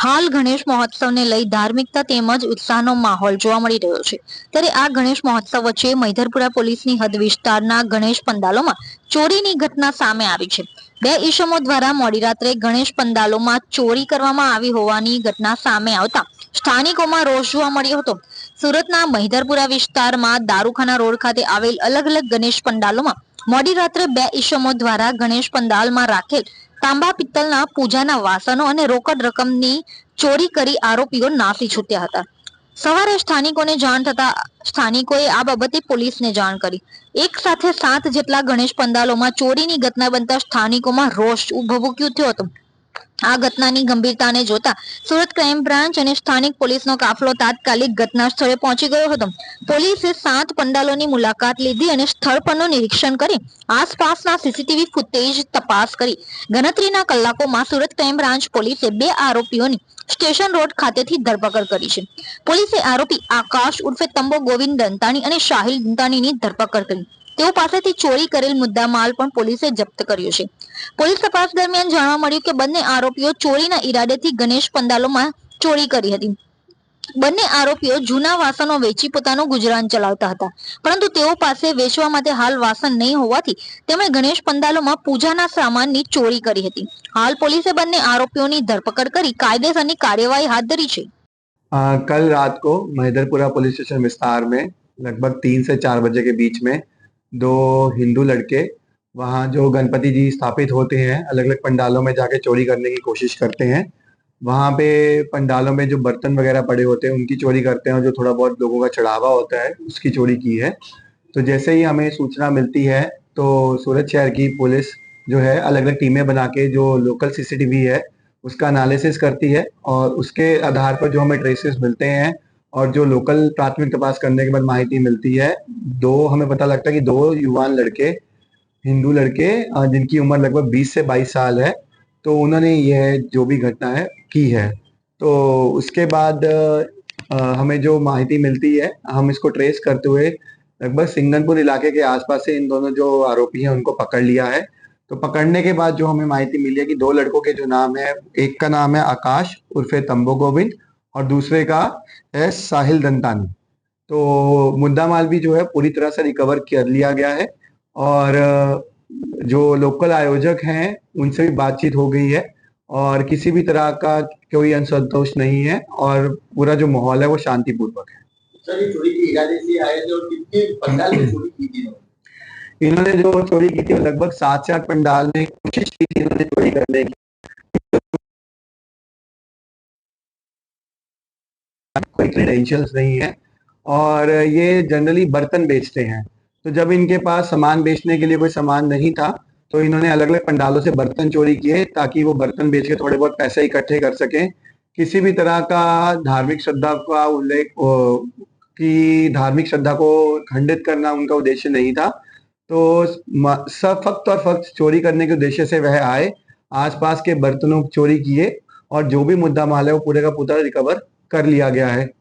હાલ ગણેશ મહોત્સવને લઈ ધાર્મિકતા તેમજ ઉત્સાહનો માહોલ જોવા મળી રહ્યો છે. ત્યારે આ ગણેશ મહોત્સવ વચ્ચે મૈધરપુરા પોલીસની હદ વિસ્તારના ગણેશ પંડાલોમાં ચોરીની ઘટના સામે આવી છે. બે ઈસમો દ્વારા મોડી રાત્રે ગણેશ પંડાલોમાં ચોરી કરવામાં આવી હોવાની ઘટના સામે આવતા સ્થાનિકોમાં રોષ જોવા મળ્યો હતો. સુરતના મહિધરપુરા વિસ્તારમાં દારૂખાના રોડ ખાતે આવેલ અલગ અલગ ગણેશ પંડાલોમાં મોડી રાત્રે બે ઈસમો દ્વારા ગણેશ પંડાલમાં રાખેલ તાંબા પિત્તલના પૂજાના વાસણો અને રોકડ રકમની ચોરી કરી આરોપીઓ નાસી છૂટ્યા હતા. સવારે સ્થાનિકોને જાણ થતા સ્થાનિકોએ આ બાબતે પોલીસને જાણ કરી. એક સાથે સાત જેટલા ગણેશ પંડાલોમાં ચોરીની ઘટના બનતા સ્થાનિકોમાં રોષ ભભૂક્યું થયો હતો. આ ઘટનાની ગંભીરતાને જોતા સુરત ક્રાઇમ બ્રાન્ચ અને સ્થાનિક પોલીસનો કાફલો તાત્કાલિક ઘટના સ્થળે પહોંચી ગયો હતો. પોલીસે સાત પંડાલોની મુલાકાત લીધી અને સ્થળ પરનું નિરીક્ષણ કરી આસપાસના સીસીટીવી ફૂટેજ તપાસ કરી. ગણતરીના કલાકોમાં સુરત ક્રાઇમ બ્રાન્ચ પોલીસે બે આરોપીઓની સ્ટેશન રોડ ખાતેથી ધરપકડ કરી છે. પોલીસે આરોપી આકાશ ઉર્ફે તંબો ગોવિંદ દંતાણી અને શાહિલ દંતાણીની ધરપકડ કરી. તેઓ પાસેથી ચોરી કરેલ મુદ્દા માલ પણ પોલીસે જપ્ત કર્યો છે પોલીસ તપાસ દરમિયાન જાણવા મળ્યું કે બંને આરોપીઓ ચોરીના ઈરાદેથી ગણેશ પંડાલોમાં ચોરી કરી હતી બંને આરોપીઓ જૂના વાસણો વેચી પોતાનું ગુજરાન ચલાવતા હતા પરંતુ તેઓ પાસે વેચવા માટે હાલ વાસણ નહીં હોવાથી તેમણે ગણેશ પંડાલોમાં પૂજાના સામાનની ચોરી કરી હતી હાલ પોલીસે બંને આરોપીઓની ધરપકડ કરી કાયદેસરની કાર્યવાહી હાથ ધરી છે आ, कल रात को महिदरपुरा पुलिस स्टेशन विस्तार में लगभग तीन से चार बजे के बीच में दो हिंदू लड़के वहाँ जो गणपति जी स्थापित होते हैं अलग अलग पंडालों में जाके चोरी करने की कोशिश करते हैं। वहाँ पे पंडालों में जो बर्तन वगैरह पड़े होते हैं, उनकी चोरी करते हैं और जो थोड़ा बहुत लोगों का चढ़ावा होता है, उसकी चोरी की है। तो जैसे ही हमें सूचना मिलती है तो सूरत शहर की पुलिस जो है अलग अलग टीमें बना के जो लोकल सीसीटीवी है, उसका एनालिसिस करती है और उसके आधार पर जो हमें ट्रेसेस मिलते हैं और जो लोकल प्राथमिक तपास करने के बाद माहिती मिलती है, दो हमें पता लगता है कि दो युवान लड़के, हिंदू लड़के जिनकी उम्र लगभग 20 से 22 साल है तो उन्होंने यह जो भी घटना है, की है। तो उसके बाद हमें जो माहिती मिलती है, हम इसको ट्रेस करते हुए लगभग सिंगनपुर इलाके के आसपास से इन दोनों जो आरोपी हैं, उनको पकड़ लिया है। तो पकड़ने के बाद जो हमें माहिती मिली है कि दो लड़कों के जो नाम है, एक का नाम है आकाश उर्फे तंबो गोविंद और दूसरे का है साहिल दंतानी। तो मुद्दा माल भी जो है पूरी तरह से रिकवर कर लिया गया है और जो लोकल आयोजक हैं उनसे भी बातचीत हो गई है और किसी भी तरह का कोई असंतोष नहीं है और पूरा जो माहौल है वो शांतिपूर्वक है। इन्होंने जो चोरी की थी लगभग सात से आठ पंडाल में कोशिश की थी इन्होंने चोरी करने की। कोई क्रेडेंशियल्स नहीं है और ये जनरली बर्तन बेचते हैं। तो जब इनके पास सामान बेचने के लिए कोई सामान नहीं था तो इन्होंने अलग अलग पंडालों से बर्तन चोरी किए ताकि वो बर्तन बेच के थोड़े बहुत पैसे इकट्ठे कर सकें। किसी भी तरह का धार्मिक श्रद्धा का उल्लेख की धार्मिक श्रद्धा को खंडित करना उनका उद्देश्य नहीं था। तो सब फक्त और फक्त चोरी करने के उद्देश्य से वह आए, आसपास के बर्तनों चोरी किए और जो भी मुद्दा माल है वो पूरे का पूरा रिकवर कर लिया गया है।